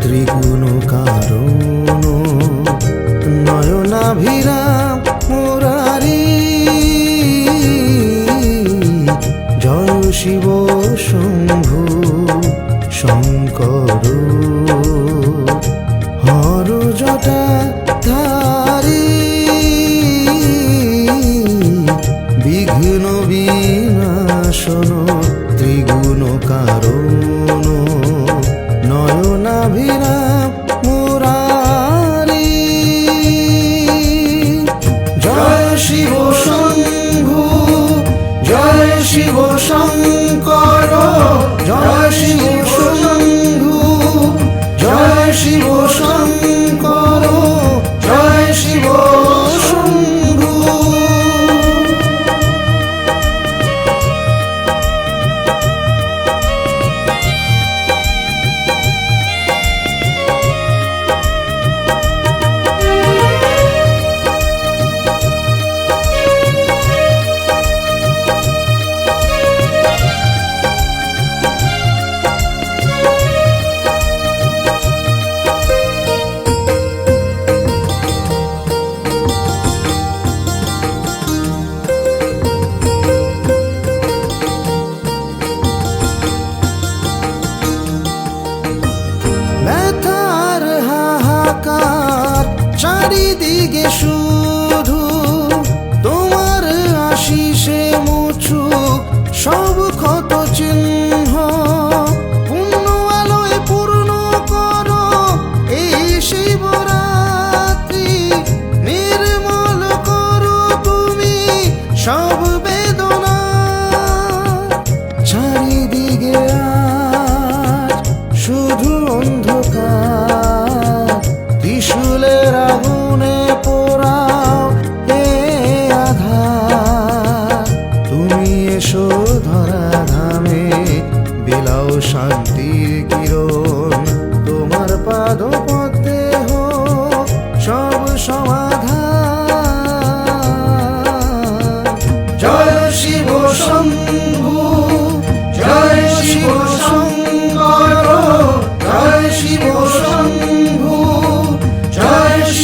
ত্রিগুণ কারণ নয়নাভিরাম মুরারি। জয় শিব সুন্দর। সব বেদনা চারিদিকে আজ শুধু অন্ধকার। ত্রিশূলের আগুনে পোড়াও এ আধার। তুমি এসো ধরা ধামে বিলাও শান্তির কিরণ। তোমার পাদ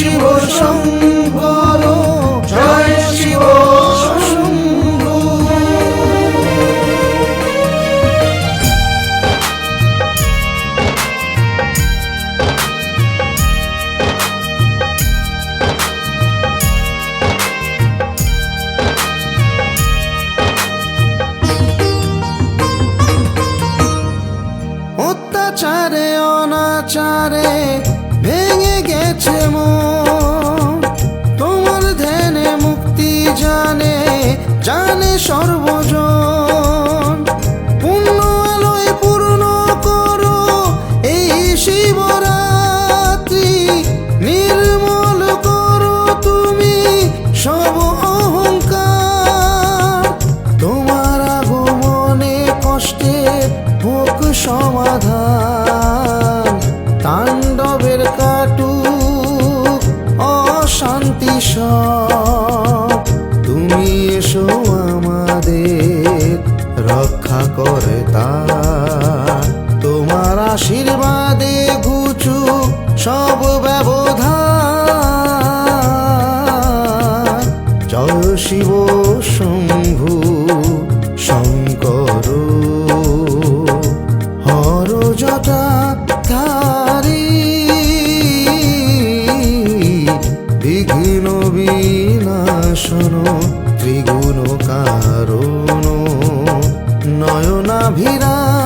শিব শঙ্কর জয় শিব অত্যাচারে অনাচারে ভেঙে গেছে মন। সমাধান। তাণ্ডবের কাটু অশান্তি তুমি এসো আমাদের, রক্ষা করে তা। তোমার আশীর্বাদে গুচু সব ব্যবধান বিনাশন ত্রিগুণ কারণ নয়নাভিরাম।